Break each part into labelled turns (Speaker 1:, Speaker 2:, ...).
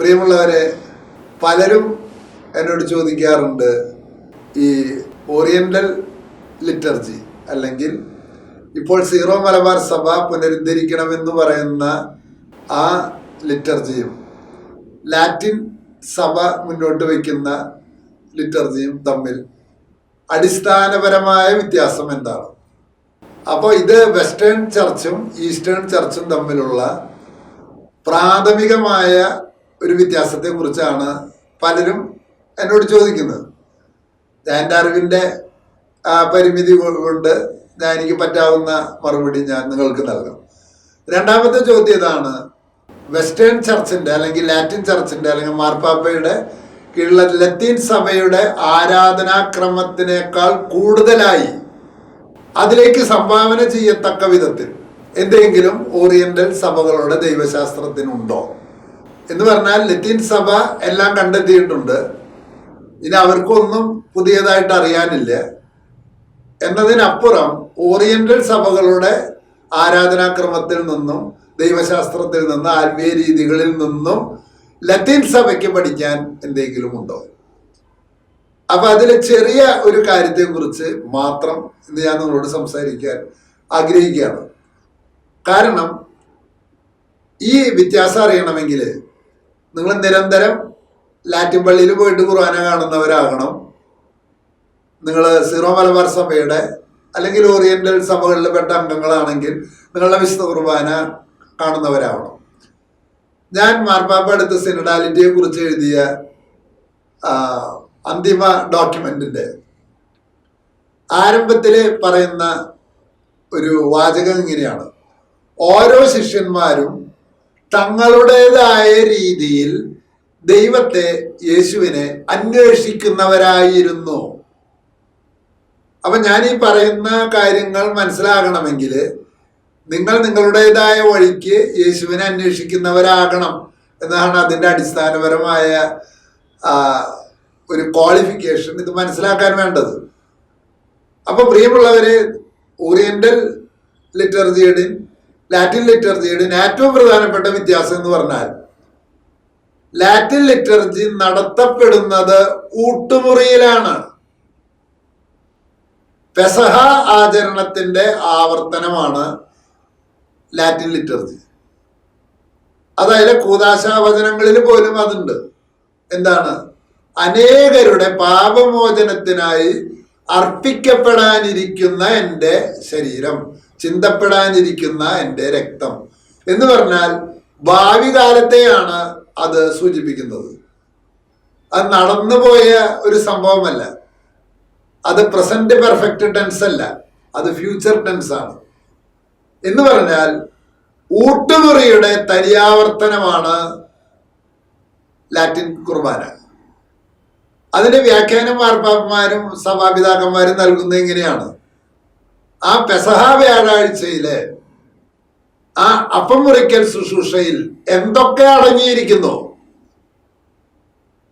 Speaker 1: പ്രിയമുള്ളവരെ പലരും എന്നോട് ചോദിക്കാറുണ്ട് ഈ ഓറിയന്റൽ ലിറ്റർജി അല്ലെങ്കിൽ ഇപ്പോൾ സീറോ മലബാർ സഭ പുനരുദ്ധരിക്കണമെന്ന് പറയുന്ന ആ ലിറ്റർജിയും ലാറ്റിൻ സഭ മുന്നോട്ട് വയ്ക്കുന്ന ലിറ്റർജിയും തമ്മിൽ അടിസ്ഥാനപരമായ വ്യത്യാസം എന്താണ്? അപ്പോൾ ഇത് വെസ്റ്റേൺ ചർച്ചും ഈസ്റ്റേൺ ചർച്ചും തമ്മിലുള്ള പ്രാഥമികമായ ഒരു വ്യത്യാസത്തെ കുറിച്ചാണ് പലരും എന്നോട് ചോദിക്കുന്നത്. എന്റെ അറിവിന്റെ പരിമിതി കൊണ്ട് ഞാൻ എനിക്ക് പറ്റാവുന്ന മറുപടി ഞാൻ നിങ്ങൾക്ക് നൽകാം. രണ്ടാമത്തെ ചോദ്യം ഇതാണ്. വെസ്റ്റേൺ ചർച്ചിന്റെ അല്ലെങ്കിൽ ലാറ്റിൻ ചർച്ചിന്റെ അല്ലെങ്കിൽ മാർപ്പാപ്പയുടെ കീഴിലുള്ള ലത്തീൻ സഭയുടെ ആരാധനാക്രമത്തിനേക്കാൾ കൂടുതലായി അതിലേക്ക് സംഭാവന ചെയ്യത്തക്ക വിധത്തിൽ എന്തെങ്കിലും ഓറിയന്റൽ സഭകളുടെ ദൈവശാസ്ത്രത്തിനുണ്ടോ? എന്ന് പറഞ്ഞാൽ ലത്തീൻ സഭ എല്ലാം കണ്ടെത്തിയിട്ടുണ്ട്. ഇനി അവർക്കൊന്നും പുതിയതായിട്ട് അറിയാനില്ല. എന്നതിനപ്പുറം ഓറിയന്റൽ സഭകളുടെ ആരാധനാക്രമത്തിൽ നിന്നും ദൈവശാസ്ത്രത്തിൽ നിന്നും ആത്മീയ രീതികളിൽ നിന്നും ലത്തീൻ സഭയ്ക്ക് പഠിക്കാൻ എന്തെങ്കിലും ഉണ്ടോ? അപ്പൊ അതിലെ ചെറിയ ഒരു കാര്യത്തെ കുറിച്ച് മാത്രം ഇന്ന് ഞാൻ നിങ്ങളോട് സംസാരിക്കാൻ ആഗ്രഹിക്കുകയാണ്. കാരണം ഈ വ്യത്യാസം അറിയണമെങ്കിൽ നിങ്ങൾ നിരന്തരം ലാറ്റിൻ പള്ളിയിൽ പോയിട്ട് കുർബാന കാണുന്നവരാകണം. നിങ്ങൾ സീറോ മലബാർ സഭയുടെ അല്ലെങ്കിൽ ഓറിയന്റൽ സഭകളിൽ പെട്ട അംഗങ്ങളാണെങ്കിൽ നിങ്ങളുടെ വിശുദ്ധ കുർബാന കാണുന്നവരാവണം. ഞാൻ മാർപ്പാപ്പ അടുത്ത് സിനഡാലിറ്റിയെ കുറിച്ച് എഴുതിയ അന്തിമ ഡോക്യുമെന്റിന്റെ ആരംഭത്തിൽ പറയുന്ന ഒരു വാചകം ഇങ്ങനെയാണ്. ഓരോ ശിഷ്യന്മാരും തങ്ങളുടേതായ രീതിയിൽ ദൈവത്തെ യേശുവിനെ അന്വേഷിക്കുന്നവരായിരുന്നു. അപ്പൊ ഞാൻ ഈ പറയുന്ന കാര്യങ്ങൾ മനസ്സിലാകണമെങ്കിൽ നിങ്ങൾ നിങ്ങളുടേതായ വഴിക്ക് യേശുവിനെ അന്വേഷിക്കുന്നവരാകണം എന്നാണ് അതിന്റെ അടിസ്ഥാനപരമായ ഒരു ക്വാളിഫിക്കേഷൻ ഇത് മനസ്സിലാക്കാൻ വേണ്ടത്. അപ്പൊ പ്രിയമുള്ളവര് ഓറിയന്റൽ ലിറ്റർജിയുടെയും ലാറ്റിൻ ലിറ്റർജിയുടെ ഏറ്റവും പ്രധാനപ്പെട്ട വ്യത്യാസം എന്ന് പറഞ്ഞാൽ ലാറ്റിൻ ലിറ്റർജി നടത്തപ്പെടുന്നത് ഊട്ടുമുറിയിലാണ്. പെസഹ ആചരണത്തിന്റെ ആവർത്തനമാണ് ലാറ്റിൻ ലിറ്റർജി അതായത് കൂതാശാവചനങ്ങളിൽ പോലും അതുണ്ട്. എന്താണ്? അനേകരുടെ പാപമോചനത്തിനായി അർപ്പിക്കപ്പെടാനിരിക്കുന്ന എന്റെ ശരീരം. ചിന്തപ്പെടാനിരിക്കുന്ന എന്റെ രക്തം. എന്ന് പറഞ്ഞാൽ ഭാവി കാലത്തെയാണ് അത് സൂചിപ്പിക്കുന്നത്. അത് നടന്നുപോയ ഒരു സംഭവമല്ല. അത് പ്രസന്റ് പെർഫെക്റ്റ് ടെൻസ് അല്ല. അത് ഫ്യൂച്ചർ ടെൻസ് ആണ്. എന്ന് പറഞ്ഞാൽ ഊട്ടുമുറിയുടെ തരിയാവർത്തനമാണ് ലാറ്റിൻ കുർബാന. അതിന്റെ വ്യാഖ്യാനം മാർപ്പാപ്പന്മാരും സഭാപിതാക്കന്മാരും നൽകുന്നത് എങ്ങനെയാണ് ആ പെസഹ വ്യാഴാഴ്ചയിൽ ആ അപ്പം മുറിക്കൽ ശുശ്രൂഷയിൽ എന്തൊക്കെ അടങ്ങിയിരിക്കുന്നു?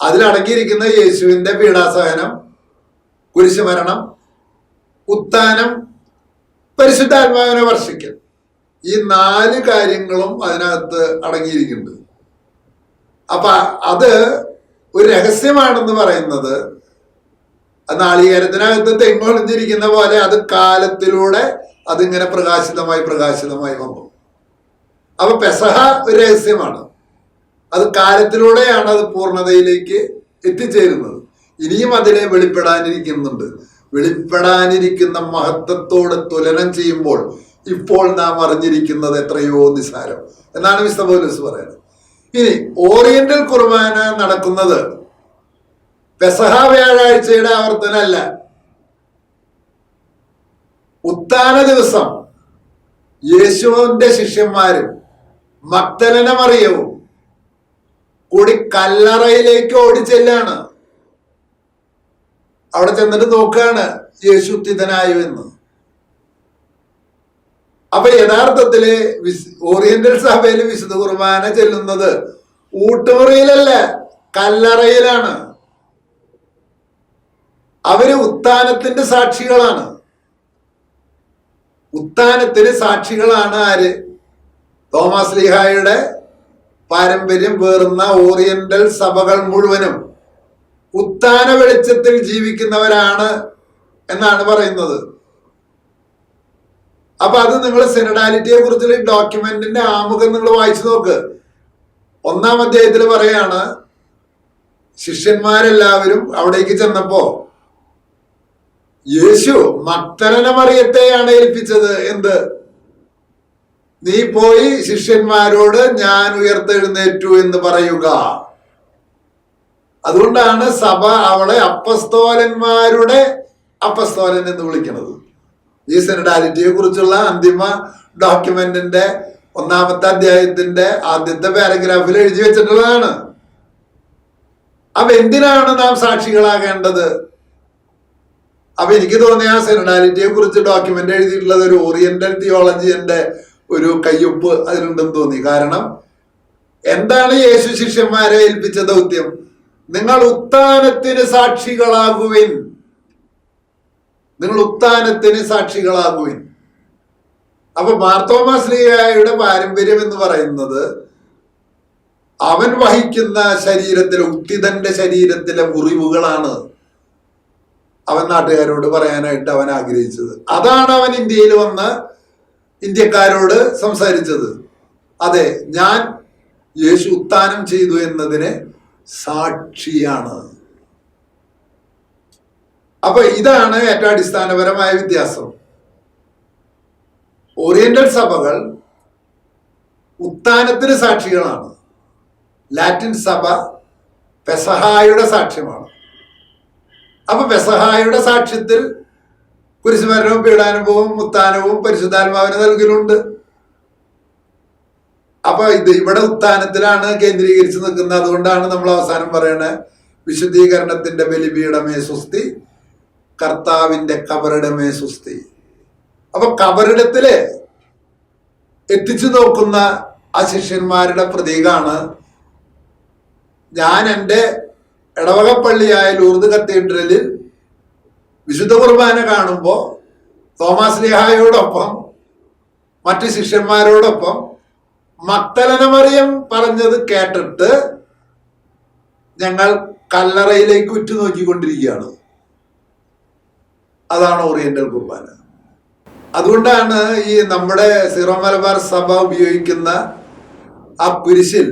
Speaker 1: അതിലടങ്ങിയിരിക്കുന്ന യേശുവിന്റെ പീഡാസഹനം കുരിശുമരണം ഉത്ഥാനം പരിശുദ്ധാത്മാവിനെ വർഷിക്കൽ. ഈ നാല് കാര്യങ്ങളും അതിനകത്ത് അടങ്ങിയിരിക്കുന്നുണ്ട്. അപ്പൊ അത് ഒരു രഹസ്യമാണെന്ന് പറയുന്നത് നാളികേരത്തിനകത്ത് തെങ്ങൊളിഞ്ഞിരിക്കുന്ന പോലെ അത് കാലത്തിലൂടെ അതിങ്ങനെ പ്രകാശിതമായി പ്രകാശിതമായി വന്നു. അപ്പൊ പെസഹ ഒരു രഹസ്യമാണ്. അത് കാലത്തിലൂടെയാണ് അത് പൂർണതയിലേക്ക് എത്തിച്ചേരുന്നത്. ഇനിയും അതിനെ വെളിപ്പെടാനിരിക്കുന്നുണ്ട്. വെളിപ്പെടാനിരിക്കുന്ന മഹത്വത്തോട് തുലനം ചെയ്യുമ്പോൾ ഇപ്പോൾ നാം അറിഞ്ഞിരിക്കുന്നത് എത്രയോ നിസാരം എന്നാണ് മിസ്റ്റർ പോലീസ് പറയുന്നത്. ഇനി ഓറിയന്റൽ കുർബാന നടക്കുന്നത് പെസഹ വ്യാഴാഴ്ചയുടെ ആവർത്തനമല്ല. ഉത്താന ദിവസം യേശുവിന്റെ ശിഷ്യന്മാരും മക്തലന മറിയവും കൂടി കല്ലറയിലേക്ക് ഓടിച്ചെല്ലാണ് അവിടെ ചെന്നിട്ട് നോക്കുകയാണ് യേശു ഉത്തിതനായോ എന്ന്. അപ്പൊ യഥാർത്ഥത്തിൽ ഓറിയന്റൽ സഭയിൽ വിശുദ്ധ കുർബാന ചെല്ലുന്നത് ഊട്ടുമുറിയിലല്ല കല്ലറയിലാണ്. അവർ ഉത്ഥാനത്തിന്റെ സാക്ഷികളാണ്. ഉത്ഥാനത്തിന് സാക്ഷികളാണ് ആര്? തോമസ് ലിഹായുടെ പാരമ്പര്യം വേറുന്ന ഓറിയന്റൽ സഭകൾ മുഴുവനും. ഉത്താന വെളിച്ചത്തിൽ ജീവിക്കുന്നവരാണ് എന്നാണ് പറയുന്നത്. അപ്പൊ അത് നിങ്ങൾ സെനഡാലിറ്റിയെ കുറിച്ചുള്ള ഡോക്യുമെന്റിന്റെ ആമുഖം നിങ്ങൾ വായിച്ചു നോക്ക്. ഒന്നാം അധ്യായത്തിൽ പറയാണ് ശിഷ്യന്മാരെല്ലാവരും അവിടേക്ക് ചെന്നപ്പോ യേശു മക്തലന മറിയത്തെയാണ് ഏൽപ്പിച്ചത്. എന്ത്? നീ പോയി ശിഷ്യന്മാരോട് ഞാൻ ഉയർത്തെഴുന്നേറ്റു എന്ന് പറയുക. അതുകൊണ്ടാണ് സഭ അവളെ അപ്പസ്തോലന്മാരുടെ അപ്പസ്തോലൻ എന്ന് വിളിക്കുന്നത്. ഈ സെനഡാലിറ്റിയെ കുറിച്ചുള്ള അന്തിമ ഡോക്യുമെന്റിന്റെ ഒന്നാമത്തെ അധ്യായത്തിന്റെ ആദ്യത്തെ പാരഗ്രാഫിൽ എഴുതി വെച്ചിട്ടുള്ളതാണ്. അപ്പൊ എന്തിനാണ് നാം സാക്ഷികളാകേണ്ടത്? അപ്പൊ എനിക്ക് തോന്നിയ ആ സെനഡാലിറ്റിയെ കുറിച്ച് ഡോക്യുമെന്റ് എഴുതിയിട്ടുള്ളത് ഒരു ഓറിയന്റൽ തിയോളജിന്റെ ഒരു കയ്യൊപ്പ് അതിലുണ്ടെന്ന് തോന്നി. കാരണം എന്താണ് യേശു ശിഷ്യന്മാരെ ഏൽപ്പിച്ച ദൗത്യം? നിങ്ങൾ ഉത്ഥാനത്തിന് സാക്ഷികളാകുവിൻ. നിങ്ങൾ ഉത്ഥാനത്തിന് സാക്ഷികളാകുവിൻ. അപ്പൊ മാർത്തോമാശ്രീയായുടെ പാരമ്പര്യം എന്ന് പറയുന്നത് അവൻ വഹിക്കുന്ന ശരീരത്തിലെ ഉത്തിതന്റെ ശരീരത്തിലെ മുറിവുകളാണ്. അവൻ നാട്ടുകാരോട് പറയാനായിട്ട് അവൻ ആഗ്രഹിച്ചത്. അതാണ് അവൻ ഇന്ത്യയിൽ വന്ന് ഇന്ത്യക്കാരോട് സംസാരിച്ചത്. അതെ ഞാൻ യേശു ഉത്ഥാനം ചെയ്തു എന്നതിന് സാക്ഷിയാണ്. അപ്പൊ ഇതാണ് ഏറ്റവും അടിസ്ഥാനപരമായ വ്യത്യാസം. ഓറിയന്റൽ സഭകൾ ഉത്ഥാനത്തിന് സാക്ഷികളാണ്. ലാറ്റിൻ സഭ പെസഹായുടെ സാക്ഷ്യമാണ്. അപ്പൊ ബെസഹായുടെ സാക്ഷ്യത്തിൽ കുരിശുമരണവും പീഡാനുഭവവും ഉത്താനവും പരിശുദ്ധാത്മാവിന് നൽകലുണ്ട്. അപ്പൊ ഇത് ഇവിടെ ഉത്ഥാനത്തിലാണ് കേന്ദ്രീകരിച്ച് നിൽക്കുന്നത്. അതുകൊണ്ടാണ് നമ്മൾ അവസാനം പറയണത് വിശുദ്ധീകരണത്തിന്റെ ബലിപീഠമേ സുസ്തി കർത്താവിന്റെ കബറിടമേ സുസ്തി അപ്പൊ കബറിടത്തിൽ എത്തിച്ചു നോക്കുന്ന ആ ശിഷ്യന്മാരുടെ പ്രതീകമാണ് ഞാൻ എന്റെ ഇടവകപ്പള്ളിയായ ലൂർദ് കത്തീഡ്രലിൽ വിശുദ്ധ കുർബാന കാണുമ്പോൾ തോമസ് ലിഹായോടൊപ്പം മറ്റു ശിഷ്യന്മാരോടൊപ്പം മക്തലനമറിയം പറഞ്ഞത് കേട്ടിട്ട് ഞങ്ങൾ കല്ലറയിലേക്ക് ഉറ്റുനോക്കിക്കൊണ്ടിരിക്കുകയാണ്. അതാണ് ഓറിയന്റൽ കുർബാന. അതുകൊണ്ടാണ് ഈ നമ്മുടെ സിറോ മലബാർ സഭ ഉപയോഗിക്കുന്ന ആ കുരിശിൽ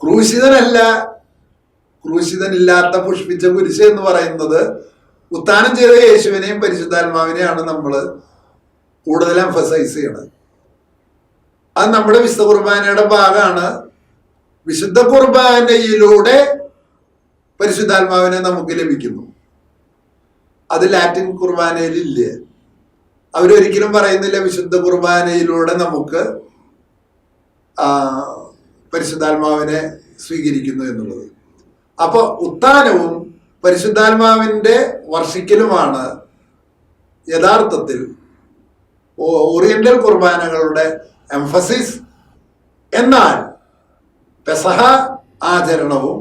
Speaker 1: ക്രൂശിതനല്ല ക്രൂശിതനില്ലാത്ത പുഷ്പിച്ച കുരിശ് എന്ന് പറയുന്നത് ഉത്താനം ചെയ്ത യേശുവിനെയും പരിശുദ്ധാത്മാവിനെയാണ് നമ്മൾ കൂടുതൽ എംഫസൈസ് ചെയ്യണത്. അത് നമ്മുടെ വിശുദ്ധ കുർബാനയുടെ ഭാഗമാണ്. വിശുദ്ധ കുർബാനയിലൂടെ പരിശുദ്ധാത്മാവിനെ നമുക്ക് ലഭിക്കുന്നു. അത് ലാറ്റിൻ കുർബാനയിൽ ഇല്ല അവരൊരിക്കലും പറയുന്നില്ല വിശുദ്ധ കുർബാനയിലൂടെ നമുക്ക് പരിശുദ്ധാത്മാവിനെ സ്വീകരിക്കുന്നു എന്നുള്ളത്. അപ്പൊ ഉത്താനവും പരിശുദ്ധാത്മാവിന്റെ വർഷിക്കലുമാണ് യഥാർത്ഥത്തിൽ ഓറിയന്റൽ കുർബാനകളുടെ എംഫസിസ് എന്നാൽ പെസഹ ആചരണവും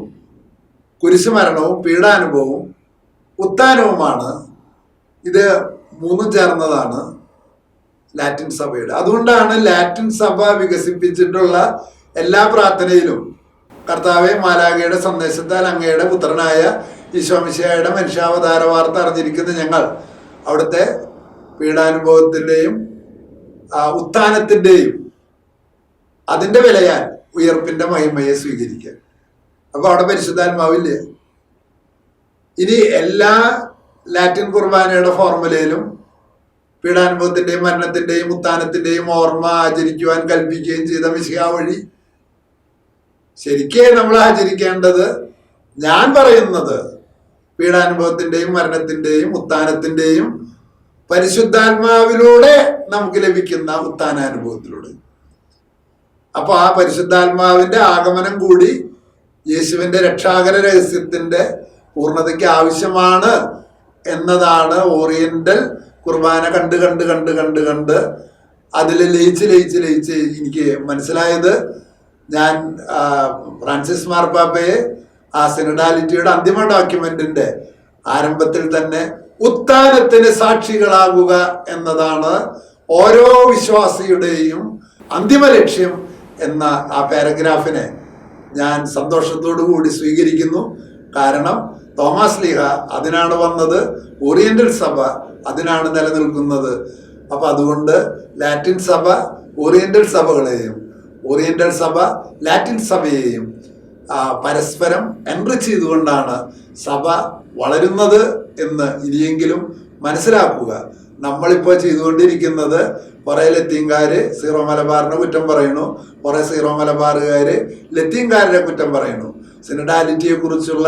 Speaker 1: കുരിശുമരണവും പീഡാനുഭവവും ഉത്താനവുമാണ് ഇത് മൂന്നും ചേർന്നതാണ് ലാറ്റിൻ സഭയുടെ. അതുകൊണ്ടാണ് ലാറ്റിൻ സഭ വികസിപ്പിച്ചിട്ടുള്ള എല്ലാ പ്രാർത്ഥനയിലും കർത്താവെ മാലാഖയുടെ സന്ദേശത്താൽ അങ്ങയുടെ പുത്രനായ ഈശ്വമിശയുടെ മനുഷ്യാവതാര വാർത്ത അറിഞ്ഞിരിക്കുന്ന ഞങ്ങൾ അവിടുത്തെ പീഡാനുഭവത്തിന്റെയും ഉത്ഥാനത്തിന്റെയും അതിന്റെ വിലയാൽ ഉയർപ്പിന്റെ മഹിമയെ സ്വീകരിക്കുക. അപ്പോൾ അവിടെ പരിശുദ്ധാത്മാവില്ലേ? ഇനി എല്ലാ ലാറ്റിൻ കുർബാനയുടെ ഫോർമുലയിലും പീഡാനുഭവത്തിന്റെയും മരണത്തിന്റെയും ഉത്ഥാനത്തിന്റെയും ഓർമ്മ ആചരിക്കുവാൻ കൽപ്പിക്കുകയും ചെയ്ത മിശിഹ വഴി ശരിക്കേ നമ്മൾ ആചരിക്കേണ്ടത് ഞാൻ പറയുന്നത് പീഡാനുഭവത്തിന്റെയും മരണത്തിന്റെയും ഉത്ഥാനത്തിന്റെയും പരിശുദ്ധാത്മാവിലൂടെ നമുക്ക് ലഭിക്കുന്ന ഉത്ഥാനാനുഭവത്തിലൂടെ. അപ്പൊ ആ പരിശുദ്ധാത്മാവിന്റെ ആഗമനം കൂടി യേശുവിന്റെ രക്ഷാകര രഹസ്യത്തിന്റെ പൂർണതയ്ക്ക് ആവശ്യമാണ് എന്നതാണ് ഓറിയന്റൽ കുർബാന കണ്ട് കണ്ട് കണ്ട് കണ്ട് കണ്ട് അതിൽ ലയിച്ച് ലയിച്ച് ലയിച്ച് എനിക്ക് മനസ്സിലായത്. ഞാൻ ഫ്രാൻസിസ് മാർപ്പാപ്പയെ ആ സിനഡാലിറ്റിയുടെ അന്തിമ ഡോക്യുമെന്റിന്റെ ആരംഭത്തിൽ തന്നെ ഉത്ഥാനത്തിന് സാക്ഷികളാകുക എന്നതാണ് ഓരോ വിശ്വാസിയുടെയും അന്തിമ ലക്ഷ്യം എന്ന ആ പാരഗ്രാഫിനെ ഞാൻ സന്തോഷത്തോടു കൂടി സ്വീകരിക്കുന്നു. കാരണം തോമസ് ലീഹ അതിനാണ് വന്നത് ഓറിയന്റൽ സഭ അതിനാണ് നിലനിൽക്കുന്നത്. അപ്പൊ അതുകൊണ്ട് ലാറ്റിൻ സഭ ഓറിയന്റൽ സഭകളെയും ഓറിയന്റൽ സഭ ലാറ്റിൻ സഭയെയും പരസ്പരം എൻറിച്ച് ചെയ്തുകൊണ്ടാണ് സഭ വളരുന്നത് എന്ന് ഇനിയെങ്കിലും മനസ്സിലാക്കുക. നമ്മളിപ്പോൾ ചെയ്തുകൊണ്ടിരിക്കുന്നത് കുറേ ലത്തീങ്കാർ സീറോ മലബാറിനെ കുറ്റം പറയണു കുറേ സീറോ മലബാറുകാർ ലത്തീങ്കാരുടെ കുറ്റം പറയണു സിനഡാലിറ്റിയെ കുറിച്ചുള്ള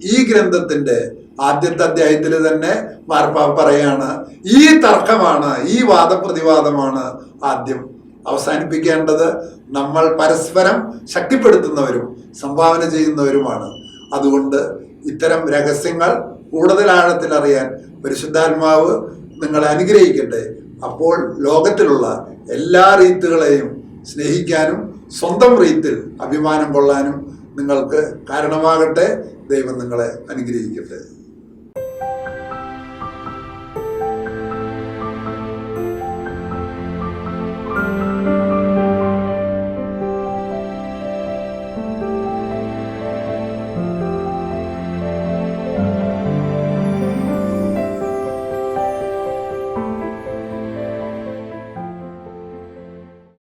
Speaker 1: ഈ ഗ്രന്ഥത്തിന്റെ ആദ്യത്തെ അധ്യായത്തിൽ തന്നെ മാർപ്പാവ് പറയാണ് ഈ തർക്കമാണ് ഈ വാദപ്രതിവാദമാണ് ആദ്യം അവസാനിപ്പിക്കേണ്ടത് നമ്മൾ പരസ്പരം ശക്തിപ്പെടുത്തുന്നവരും സംഭാവന ചെയ്യുന്നവരുമാണ്. അതുകൊണ്ട് ഇത്തരം രഹസ്യങ്ങൾ കൂടുതൽ ആഴത്തിൽ അറിയാൻ പരിശുദ്ധാത്മാവ് നിങ്ങളെ അനുഗ്രഹിക്കട്ടെ. അപ്പോൾ ലോകത്തിലുള്ള എല്ലാ റീത്തുകളെയും സ്നേഹിക്കാനും സ്വന്തം റീത്തിൽ അഭിമാനം കൊള്ളാനും നിങ്ങൾക്ക് കാരണമാകട്ടെ. ദൈവം നിങ്ങളെ അനുഗ്രഹിക്കട്ടെ.